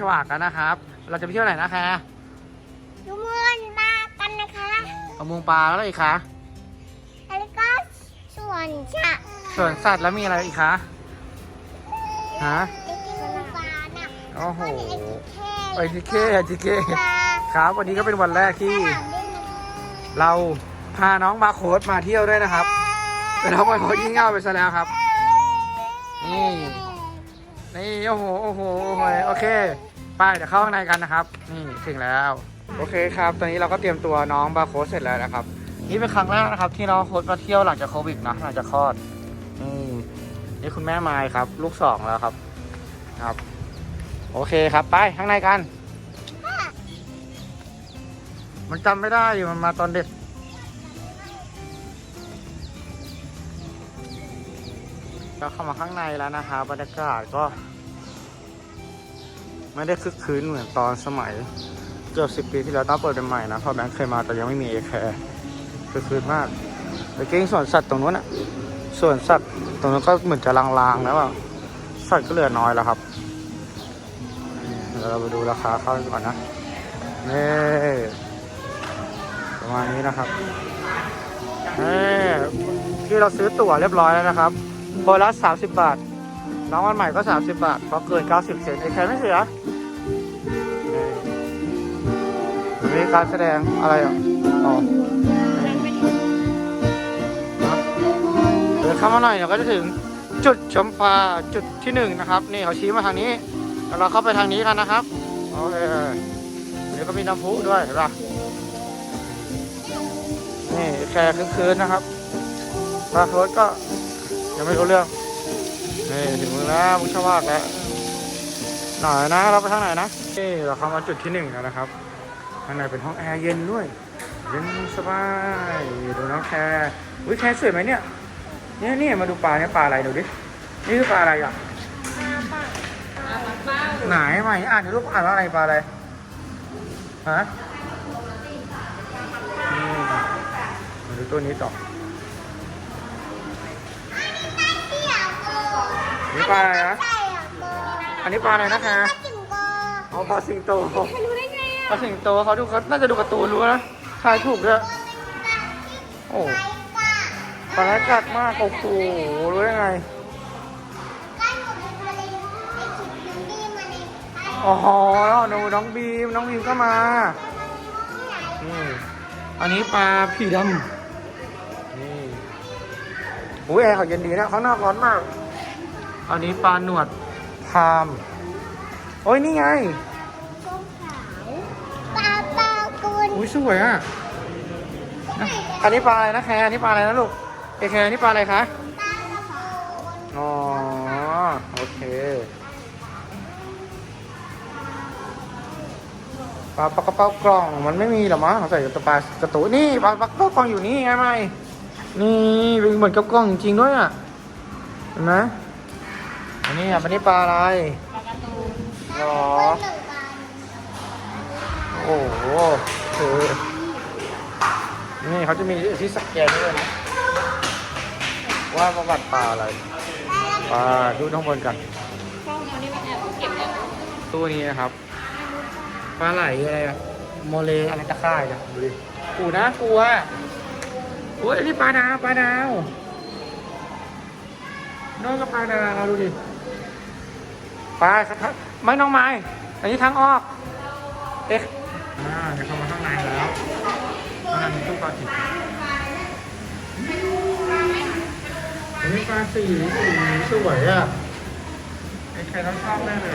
ฉวากกันนะครับ เราจะไปเที่ยวไหนนะคะทุกคนมากันนะคะประมงปลาแล้วอะไรอีกคะแล้วก็สวนฉะสวนสัตว์แล้วมีอะไรอีกคะฮะไปกินปลาน่ะโอ้โหไอไอติทิเคเคไอทิเคปลาครับ วันนี้ก็เป็นวันแรกที่สนามเล่นนะเราพาน้องบาร์โค้ดมาเที่ยวด้วยนะครับ แต่น้องบาร์โค้ดยิ่งเง่าไปซะแล้วครับนี่ นี่โอ้โหโอ้โหโอ้โหโอเค ไปเดี๋ยวเข้าข้างในกันนะครับ นี่ถึงแล้ว โอเคครับ ตอนนี้เราก็เตรียมตัวน้องบาโค้ดเสร็จแล้วนะครับ นี่เป็นครั้งแรกนะครับ ที่น้องโค้ดมาเที่ยวหลังจากโควิดนะหลังจากคลอดนี่นี่คุณแม่ไม้ครับ ลูกสองแล้วครับ ครับ โอเคครับไปข้างในกัน มันจำไม่ได้อยู่มันมาตอนเด็ก ก็เข้ามาข้างในแล้วนะคะบรรยากาศก็ ไม่ได้คึกคืนเหมือนตอนสมัยเกือบสิบปีที่แล้วต้อนเปิดใหม่นะเพอแบงค์เคยมาแต่ยังไม่มีเอแคร์คึกคืนมากไปเก้งสวนสัตว์ตรงนู้นอะสวนสัตว์ตรงนู้นก็เหมือนจะลางๆแล้วอะสัตว์ก็เหลือน้อยแล้วครับเดี๋ยวเราไปดูราคาเข้ากันก่อนนะนี่ประมาณนี้นะครับนี่ที่เราซื้อตั๋วเรียบร้อยแล้วนะครับ คนละ30บาท น้องวันใหม่ก็30บาทเพราะเกิน90เซนไอ้ใครไม่เสียมีการแสดงอะไรอะอ๋อเดินเข้ามาหน่อยเดี๋ยวก็จะถึงจุดชมปลาจุดที่หนึ่งนะครับ นี่เขาชี้มาทางนี้เราเข้าไปทางนี้กันนะครับโอเคเดี๋ยวก็มีน้ำพุด้วยเห็นปะนี่แค่คืนๆนะครับปลาโคตก็ ยังไม่รู้เรื่องนี่ถึงมือแล้วมึงชอบมากแล้วหน่อยนะเราไปทางไหนนะนี่เราเข้ามาจุดที่หนึ่งแล้วนะครับข้างในเป็นห้องแอร์เย็นด้วยเย็นสบายดูน้องแคร์อุ้ยแคร์สวยไหมเนี่ยเนี่ยนี่มาดูปลาเนี่ยปลาอะไรดูดินี่คือปลาอะไรอะไหนใหม่อ่านในรูปอ่านว่าอะไรปลาอะไรฮะนี่มาดูตัวนี้ต่อ นี่ปลาอะไรนะ ใช่อะโบอันนี้ปลาอะไรนะคะจิ๋วโบเอาปลาสิงโตรู้ได้ไงปลาสิงโตเขาดูเขาน่าจะดูการ์ตูนรู้นะทายถูกด้วย โอ้ ปลาร้ายกัดมากโอ้โหรู้ได้ไง ก็หนูเป็นมะเร็งไอ้ขิดนึงดีมะเร็งไอ้อ๋อแล้วดูน้องบีมน้องบีมก็มา นี่ อันนี้ปลาผีดำนี่โอ้ยแอร์เขาเย็นดีนะข้างนอกร้อนมาก อันนี้ปลาหนวดพามโอ้ยนี่ไงส้มขาวปลาปลากุลอุ้ยสวยอะนะอันนี้ปลาอะไรนะแคร์อันนี้ปลาอะไรนะลูกเอแคร์อันนี้ปลาอะไรคะปลากระพงอ๋อโอเคปลาปลากระเป๋ากล่องมันไม่มีหรอมั้งใส่กระปลากระตูนี่ปลาปลากระเป๋ากล่องอยู่นี่ไงไหมนี่เป็นเหมือนกับกล่องจริงๆด้วยอะเห็นไหมอั นนี้อะอันนี้ปลาอะไรปลาการ์ตูนหรอหนึ่งปลาโอ้โหคือนี่เขาจะมีที่สแกนด้วยนะว่าประวัติปลาอะไรปลาดูข้างบนกันช่องนี้มันแอบเก็บแอบตู้นี้นะครับปลาไหลอะไรอะโมเลอะไรตะข่ายนะดูดิกูนะกลัวโอ้ยอันนี่ปลาดาวปลาดาวน้องกับปลาดาวดูดิ ปลาครับไม่น้องไม้อันนี้ทางออก เอ๊ะอ่าจะเข้ามาข้างในแล้วข้างในมีตู้ปลาสีอันนี้ปลาสีสีสวยอะไอ้ใครต้องชอบแน่เลย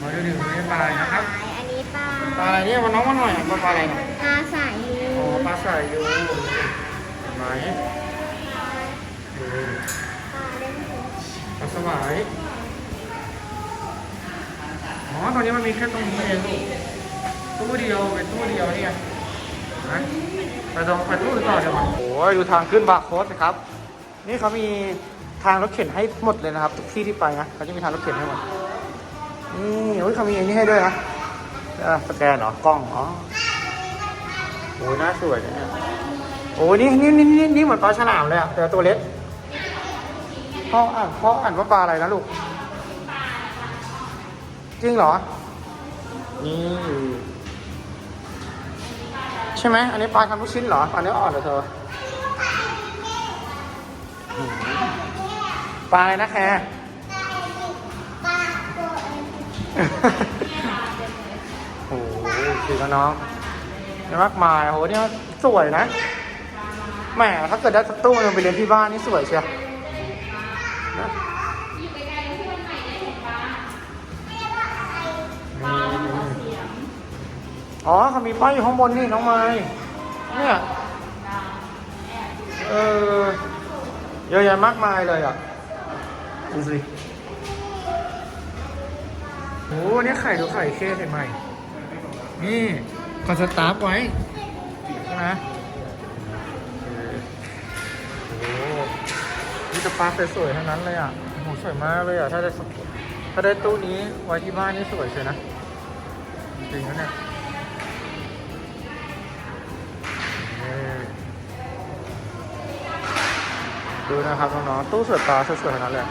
มาดูดิวันนี้ปลาอะไรนะครับอันนี้ปลาปลาอะไรเนี่ยมันน้องมาหน่อยอะปลาอะไรเนี่ยปลาสายอ๋อปลาใส่อยู่ไหนเออ ปลาเล่นหู ปลาส วาย อ๋อ ตอนนี้มันมีแค่ตรงนี้เองลูกตู้เดียวเป็นตู้เดียวเนี่ยนะไปตรงไปตู้อื่นต่อเดี๋ยวมันโอ้ยดูทางขึ้นบาร์โค้ดนะครับ นี่เขามีทางรถเข็นให้หมดเลยนะครับทุกที่ที่ไปนะเขาจะมีทางรถเข็นให้หมด นี่โอ้ยเขามีอันนี้ให้ด้วยนะเอ่อสแกนเหรอกล้องอ๋อโอ้ยน่าสวยนะเนี่ยโอ้ยนี่นี่นี่นี่นี่เหมือนปลาฉลามเลยอะแต่ตัวเล็กป พ่ออ่านพ่ออ่านว่าปลาอะไรนะลูก จริงเหรอ นี่ ใช่ไหม อันนี้ปลาทำลูกชิ้นเหรอปลาเนื้ออ่อนเหรอเธอปลาอะไรนะแคร์โอ้โหสีกับน้องนี่มากมายโหเนี่ยสวยนะแหมถ้าเกิดได้สักตู้หนึงไปเรียนที่บ้านนี่สวยเชียว นะนี่อ๋อเขามีป้ายอยู่ข้างบนนี่น้องไม้เนี่ยเออเยอะแยะมากมายเลยอะดูสิโอ้โหนี่ไข่ดูไข่เคสใหม่ๆนี่คอนสตาร์ฟไว้ ใช่ไหม นี่จะปลาสวยๆทั้งนั้นเลยอะโหสวยมากเลยอะ ถ้าได้ถ้าได้ตู้นี้ไว้ที่บ้านนี่สวยเชียนะ จริงๆนะเนี่ยดูนะครับน้องๆตู้สวยปลาสวยๆทั้งนั้นเลย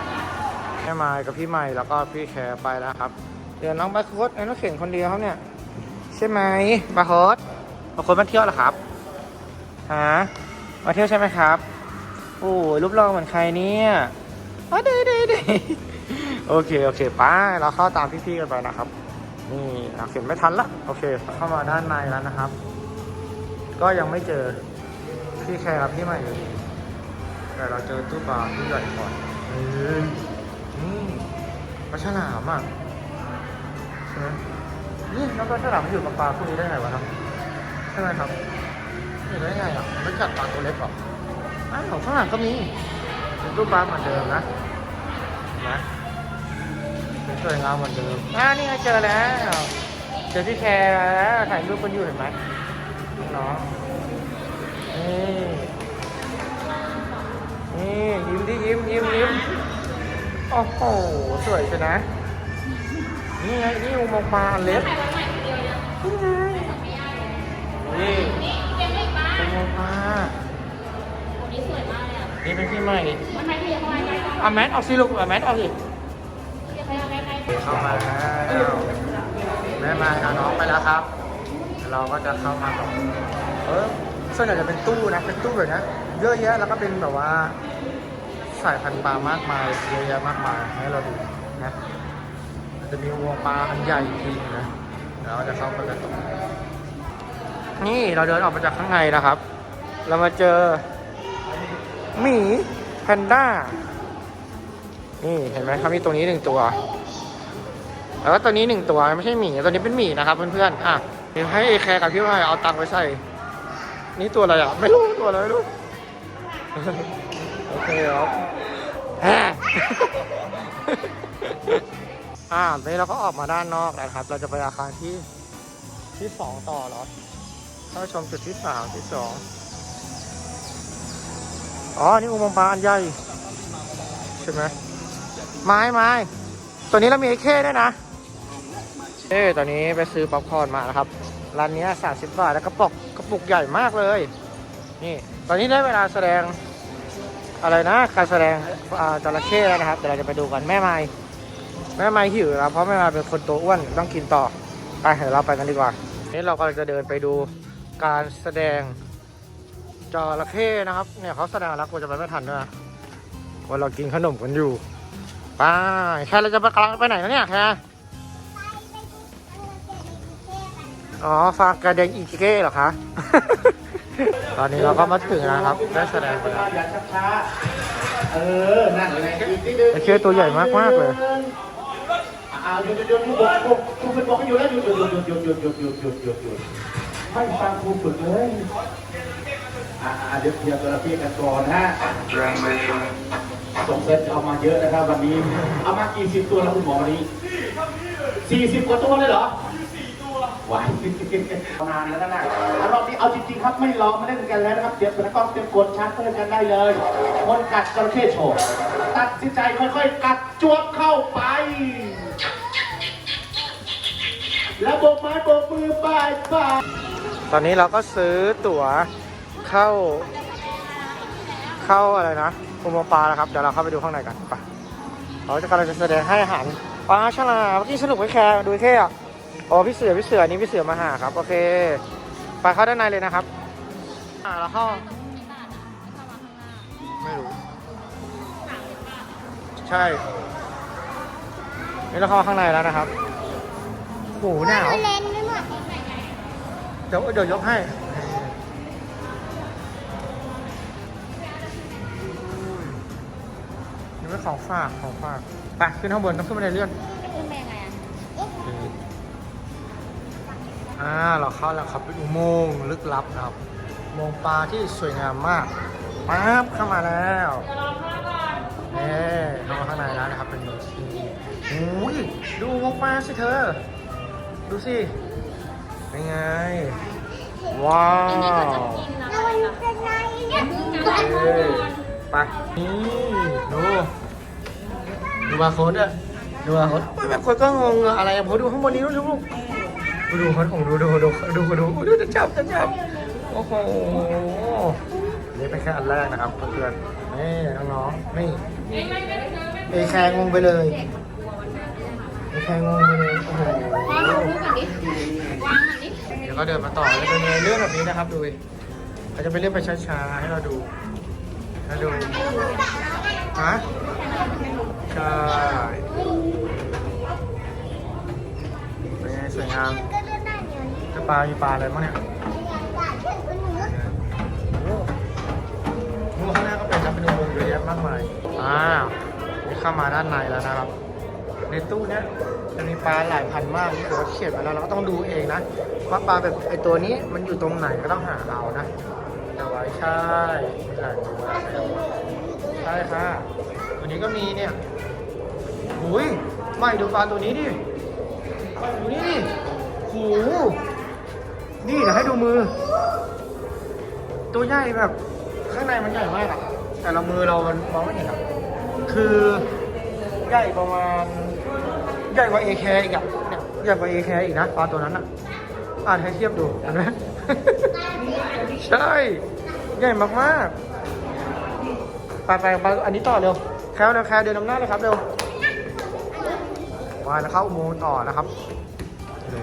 แม่ไม้กับพี่ใหม่แล้วก็พี่แคร์ไปแล้วครับ เดี๋ยวน้องบาโคสไอ้น้องเข่งคนเดียวเขาเนี่ย ใช่ไหมบาโคสบาโคสมาเที่ยวเหรอครับฮะมาเที่ยวใช่ไหมครับ โอ้ยรูปร่างเหมือนใครเนี่ยอ๋อเด้เด้เด้โอเคโอเคไป้าเราเข้าตามพี่ๆกันไปนะครับ นี่เราเข็นไม่ทันละโอเค เข้ามาด้านในแล้วนะครับ ก็ยังไม่เจอพี่แคร์พี่ใหม่อยู่ดีแต่เราเจอตู้ปลาที่ใหญ่ก่อนเฮ้ยนี่ปลาฉลามอะใช่ไหมนี่แล้วปลาฉลามมันอยู่กับปลาพวกนี้ได้ไงวะครับใช่ไหมครับอยู่ได้ไงอะไม่กัดปลาตัวเล็กหรอ อ้าวข้างหลังก็มีเป็นตู้ปลาเหมือนเดิมนะเห็นไหมเป็นสวยงามเหมือนเดิมอ่านี่ไงเจอแล้วเจอพี่แคร์แล้วถ่ายรูปกันอยู่เห็นไหมน้องๆนี่นี่ยิ้มดิยิ้มยิ้มยิ้มโอ้โหสวยใช่นะนี่ไงนี่อุโมงค์ปลาอันเล็กนี่ไงนี่อุโมงค์ปลา นี่เป็นที่ใหม่เอาแมสออกสิลูกเอาแมสออกสิเข้ามาแล้วแม่มากับน้องไปแล้วครับ เราก็จะเข้ามาต่อเออส่วนใหญ่จะเป็นตู้นะ เป็นตู้แบบนี้เยอะแยะแล้วก็เป็นแบบว่าสายพันธุ์ปลามากมายเยอะแยะมากมายให้เราดูนะจะมีวัวปลาอันใหญ่อีกทีนะเดี๋ยวเราจะเข้าไปกันต่อนี่เราเดินออกมาจากข้างในนะครับ เรามาเจอ หมีแพนด้า นี่เห็นไหมครับมีตัวนี้หนึ่งตัว แล้วก็ตัวนี้หนึ่งตัวไม่ใช่หมีตัวนี้เป็นหมีนะครับเพื่อนๆอะเดี๋ยวให้เอแคร์กับพี่วายเอาตังค์ไว้ใส่ นี่ตัวอะไรอะ ไม่รู้ตัวอะไรไม่รู้ โอเคครับอ่าตอนนี้เราก็ออกมาด้านนอกแล้วครับ เราจะไปอาคารที่ที่สองต่อเหรอเข้าชมจุดที่สามที่สอง อ๋อ นี่อุโมงค์ปลาอันใหญ่ ใช่ไหมไม้ไม้ตัวนี้เรามีไอ้เข้ด้วยนะเอ้ตอนนี้ไปซื้อป๊อปคอร์นมานะครับ ร้านนี้สามสิบบาท แล้วกระปุกกระปุกใหญ่มากเลย นี่ ตอนนี้ได้เวลาแสดง อะไรนะ การแสดงจระเข้แล้วนะครับ เดี๋ยวเราจะไปดูกันแม่ไม้แม่ไม้หิวแล้วเพราะแม่ไม้เป็นคนตัวอ้วนต้องกินต่อ ไปเดี๋ยวเราไปกันดีกว่า นี่เรากำลังจะเดินไปดูการแสดง จระเข้นะครับ เนี่ยเขาแสดงแล้วกูจะไปไม่ทันด้วยว่าเรากินขนมกันอยู่ไปแค่เราจะไปกำลังไปไหนนะเนี่ยแค่อ๋อฟากระเดงอีเก้เหรอคะ ตอนนี้เราก็มาถึงแล้วครับ ได้แสดงไปแล้วอย่าช้าเออนั่นเลยอีกนิดนึงไอ้เค้ตัวใหญ่มากๆเลยอ่าหยุดหยุดหยุดบอกบอกครูเป็นบอกให้อยู่แล้วหยุดหยุดหยุดหยุดหยุดหยุดหยุดหยุดหยุดหยุดไม่ฟังครูฝึกเลย อ่าอ่าเดี๋ยวเคลียร์ตัวละพี่กันก่อนนะสงสัยจะเอามาเยอะนะครับวันนี้ เอามากี่สิบตัวแล้วคุณหมอวันนี้สี่สิบกว่าตัวเลยเหรอไหวานานแล้วนะอะรอบนี้เอาจริงๆครับไม่รอมาเล่นกันแล้วนะครับเดี๋ยวเป็นกล้องเตรียมกดชาร์จเล่นกันได้เลยคนกัดจระเข้โชว์ตัดสินใจค่อยๆกัดจวบเข้าไป แล้วโบกไม้โบกมือบายบายตอนนี้เราก็ซื้อตั๋ว เข้าขเข้าอะไรนะอุโมงค์ปลาแล้วครับ เดี๋ยวเราเข้าไปดูข้างในกันไปเขาจะกำลังจะแสดงให้อาหารปลาฉลามเมื่อกี้สนุกไหมแคร์ดูแค่อะอ๋อพี่เสือพี่เสืออันนี้พี่เสือมาหาครับ โอเค ไปเข้าด้านในเลยนะครับ อ่าเราเข้าไม่รู้ใช่นี่เราเข้าข้างในแล้วนะครับโหหนาวเล่นไม่หมดเดี๋ยวเดี๋ยวยกให้ ของฝากของฝากไปขึ้นข้างบนต้องขึ้นบันไดเลื่อนขึ้นไปยังไงอะอ่าเราเข้าแล้วครับเป็นอุโมงค์ลึกลับนะครับอุโมงค์ปลาที่สวยงามมากปั๊บเข้ามาแล้วนี่เข้ามาข้างในแล้วนะครับเป็นทีโอ้ยดูอุโมงค์ปลาสิเธอ ดูสิเป็นไง ว้าวแล้วมันเป็นไงเนี่ยเอ้ยไปนี่ดู ดูบาร์โค้ดอะดูบาร์โค้ดไม่บาร์โค้ดก็งงอะอะไรอะผมดูข้างบนนี้ลูกลูกดูดูเขาของดูดูดูดูดูดูดูจะจับจะจับโอ้โหนี่เป็นแค่อันแรกนะครับเพื่อนๆนี่น้องๆนี่เอแคร์งงไปเลยเอแคร์งงไปเลยโอ้โหเดี๋ยวก็เดินมาต่อเลยเป็นเรื่องแบบนี้นะครับดูดิเขาจะไปเลื่อนไปช้าๆให้เราดูให้ดูฮะ ใช่เป็นไงสวยงามก็เลื่อนได้เดี๋ยวนี้จะปลามีปลาอะไรบ้างเนี่ยอยากขึ้นบนหนูโอ้โหข้างหน้าก็เป็นจะเป็นอุโมงค์เยอะแยะมากมายอ่านี่เข้ามาด้านในแล้วนะครับ ในตู้เนี้ยจะมีปลาหลายพันมากที่เขาเขียนไว้แล้วเราก็ต้องดูเองนะว่าปลาแบบไอตัวนี้มันอยู่ตรงไหนก็ต้องหาเอานะแต่ไว้ใช่มีหลายตัวใช่ค่ะตัวนี้ก็มีเนี่ย หุยไม่ดูปลาตัวนี้ดิดูนี่ดิหูนี่เดี๋ยวให้ดูมือ ตัวใหญ่แบบ ข้างในมันใหญ่มากอะแต่เรามือเรามันมองไม่เห็นอะคือใหญ่ประมาณใหญ่กว่าเอแคอีกอะเนี่ยใหญ่กว่าเอแคอีกนะปลาตัวนั้นอะอ่านให้เทียบดูเห็นไหมใช่ใหญ่มากๆไปไปไปอันนี้ต่อเร็วแคลเร็วแคลเดินนำหน้าเลยครับเร็ว มาแล้วเข้าอุโมงค์ต่อนะครับนี่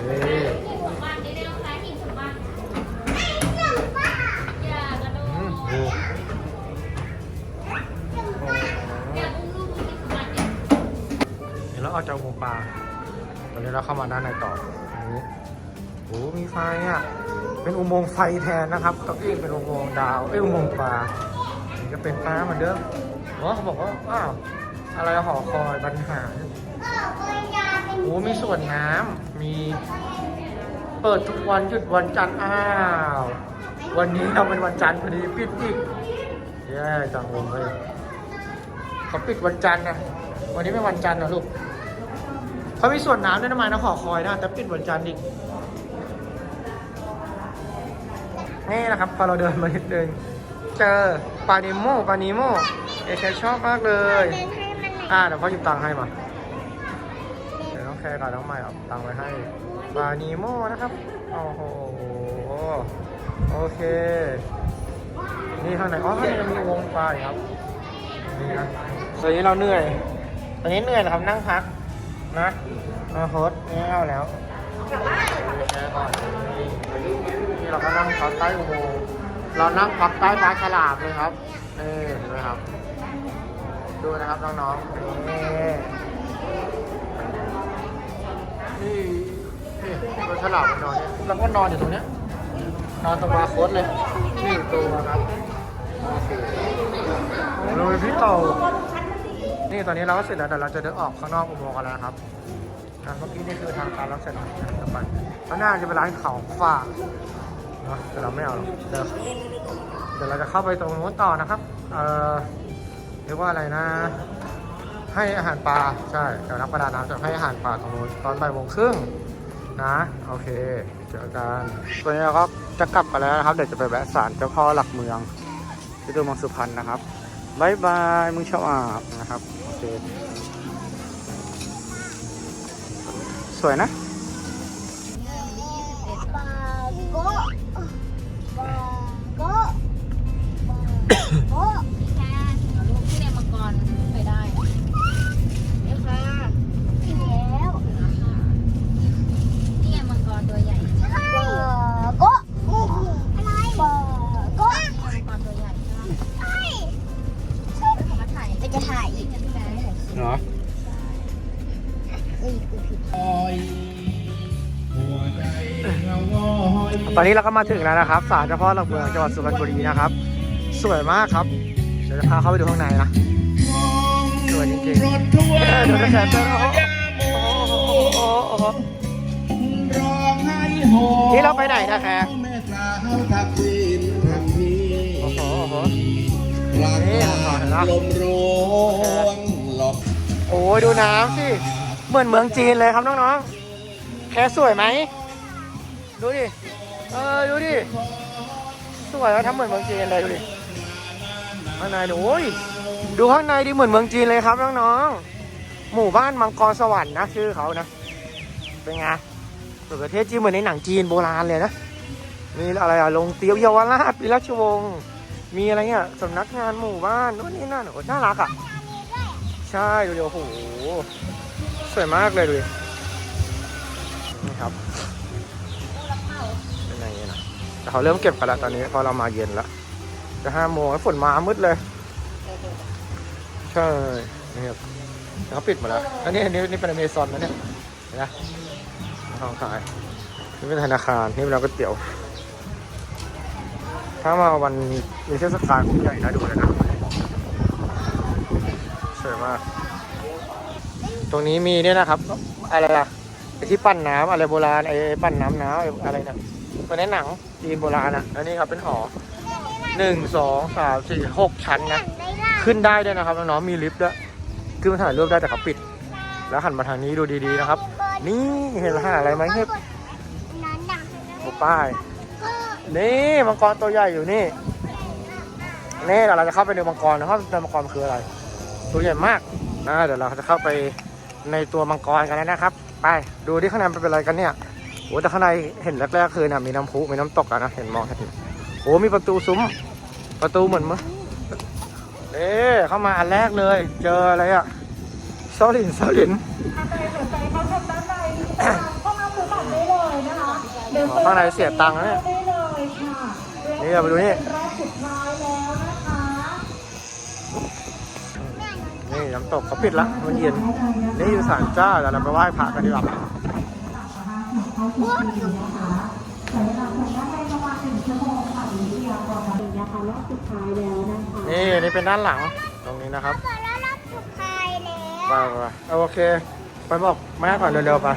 อืมโอ้เดี๋ยวเราออกจากอุโมงค์ปลาตอนนี้เราเข้ามาด้านในต่อนี้โอ้โหมีไฟอะ เป็นอุโมงค์ไฟแทนนะครับตอนนี้เป็นอุโมงค์ดาวเอ้ยอุโมงค์ปลานี่ก็เป็นปลาเหมือนเดิมอ๋อเขาบอกว่าอ้าวอะไรหอคอยปัญหา อ้มีส่วนน้ำมี เปิดทุกวันหยุดวันจันทร์อ้าว วันนี้เราเป็นวันจันทร์พอดีปิดอีกแย่จังเลยเขาปิดวันจันทร์นะวันนี้เป็นวันจันทร์นะลูกเขามีส่วนน้ำด้วยนะไมนะขอคอยนะแต่ปิดวันจันทร์อีกนี่นะครับ พอเราเดินมานิดนึงเจอปลานิโมปลานิโมเอเคชอบมากเลยเดินให้มันหน่อยอ่าเดี๋ยวพ่อหยิบตังค์ให้มา เดี๋ยวน้องแค ร์กับน้องใหม่เอาตังค์ไว้ให้ปลานีโมนะครับ โอ้โห โอเค นี่ข้างในอ๋อข้างในยังมีวงปลาอีกครับ นี่นะตอนนี้เราเหนื่อย ตอนนี้เหนื่อยนะครับนั่งพักนะมาโคตนี่เอาแล้วแชร์ก่อนนี่เราก็นั่งพักใต้อุโมงค์เรานั่งพักใต้ปลาฉลามเลยครับนี่เห็นไหมครับ ดูนะครับน้องๆนี่ นี่นี่ปลาฉลามมันนอนเนี่ยแล้วก็นอนอยู่ตรงเนี้ยนอนตรงบาร์โค้ดเลยนี่ตัวครับโอเคเราเป็นพี่เต่านี่ตอนนี้เราก็เสร็จแล้วเดี๋ยวเราจะเดินออกข้างนอกอุโมงค์กันแล้วนะครับนะเมื่อกี้นี่คือทางการเราเสร็จแล้วนะไปข้างหน้าจะเป็นร้านของฝากเนอะแต่เราไม่เอาหรอกเดี๋ยวเดี๋ยวเราจะเข้าไปตรงนู้นต่อนะครับ เอ่อเรียกว่าอะไรนะ ให้อาหารปลาใช่เดี๋ยวนักประดาน้ำจะให้อาหารปลาตรงนู้นตอนบ่ายโมงครึ่งนะโอเคเจอกันตัวนี้เราก็จะกลับกันแล้วนะครับ เดี๋ยวจะไปแวะศาลเจ้าพ่อหลักเมืองที่ดูมังสุพรรณนะครับบายบายมึงชอบอาบนะครับโอเคสวยนะ ตอนนี้เราก็มาถึงแล้วนะครับศาลเจ้าพ่อหลักเมืองจังหวัดสุพรรณบุรีนะครับ สวยมากครับเดี๋ยวจะพาเข้าไปดูข้างในนะสวยจริงๆเดี๋ยวจะแสบเจอโอ้โหโอ้โหโอ้โหนี่เราไปไหนนะแคร์แม่สาวทักโอ้โหโอ้โหกลางกลางลมโอ้ยดูน้ำสิเหมือนเมืองจีนเลยครับน้องๆแค่สวยไหมดูดิ เออดูดิสวยแล้วทำเหมือนเมืองจีนเลยดูดิข้างในดูโอ้ยดูข้างในดิเหมือนเมืองจีนเลยครับน้องๆหมู่บ้านมังกรสวรรค์นะชื่อเขานะเป็นไงเปิดประเทศจีนเหมือนในหนังจีนโบราณเลยนะมีอะไรอะลงเตียวเยาวราชปีราชวงศ์มีอะไรเนี่ยสำนักงานหมู่บ้านนู่นนี่นั่นโอ้ยน่ารักอะใช่ดูดิโอ้โหสวยมากเลยดูดินี่ครับ เป็นอย่างนี้นะ แต่ เขาเริ่มเก็บกันแล้วตอนนี้พอเรามาเย็นแล้วจะห้าโมงแล้วฝนมามืดเลย ใช่นี่ครับเขาปิดหมดแล้วอันนี้อันนี้นี่เป็นอเมซอนนะเนี่ยนไหมทองขายนี่เป็นธนาคารนี่เป็นร้านก๋วยเตี๋ยว ถ้ามาวันมีเทศกาลใหญ่นะดูเลยนะสวยมาก ตรงนี้มีเนี่ยนะครับ อะไรล่ะไอที่ปั้นน้ำอะไรโบราณไอปั้นน้ำน้ำไอ้อะไรนะ เหมันในหนังจีนโบราณอะอันนี้ครับเป็นหอหนึ่งสองสามสี่หกชั้นนะ ขึ้นได้ด้วยนะครับน้องๆมีลิฟต์ด้วยขึ้นมาถ่ายรูปได้แต่เขาปิด แล้วหันมาทางนี้ดูดีๆนะครับ นี่เห็นรหัสอะไรไหมเฮ้ยนั้นดังโอ้ป้าย นี่มังกรตัวใหญ่อยู่นี่นี่เดี๋ยวเราจะเข้าไปในมังกรนะครับในมังกรคืออะไร ตัวใหญ่มากนะเดี๋ยวเราจะเข้าไปในตัวมังกรกันแล้วนะครับ ไปดูที่ข้างในเป็นอะไรกันเนี่ย โอ้แต่ข้างในเห็นแรกๆคือนะมีน้ำพุมีน้ำตกอะนะเห็นมองเห็นโอ้มีประตูซุ้ม ประตูเหมือนมั้ยเอ๊เข้ามาอันแรกเลย เจออะไรอะซอลินซอลินข้างในเสียตังค์นะเนี่ยนี่เราไปดูนี่นี่น้ำตกเขาปิดละมันเย็นนี่อยู่ศาลเจ้าเดี๋ยวเราไปไหว้พระกันดีกว่า นี่นี่เป็นด้านหลังตรงนี้นะครับเปิดแล้วรอบสุดท้ายแล้วไปไปไปเอาโอเค ไปบอกแม่ก่อนเร็วๆไป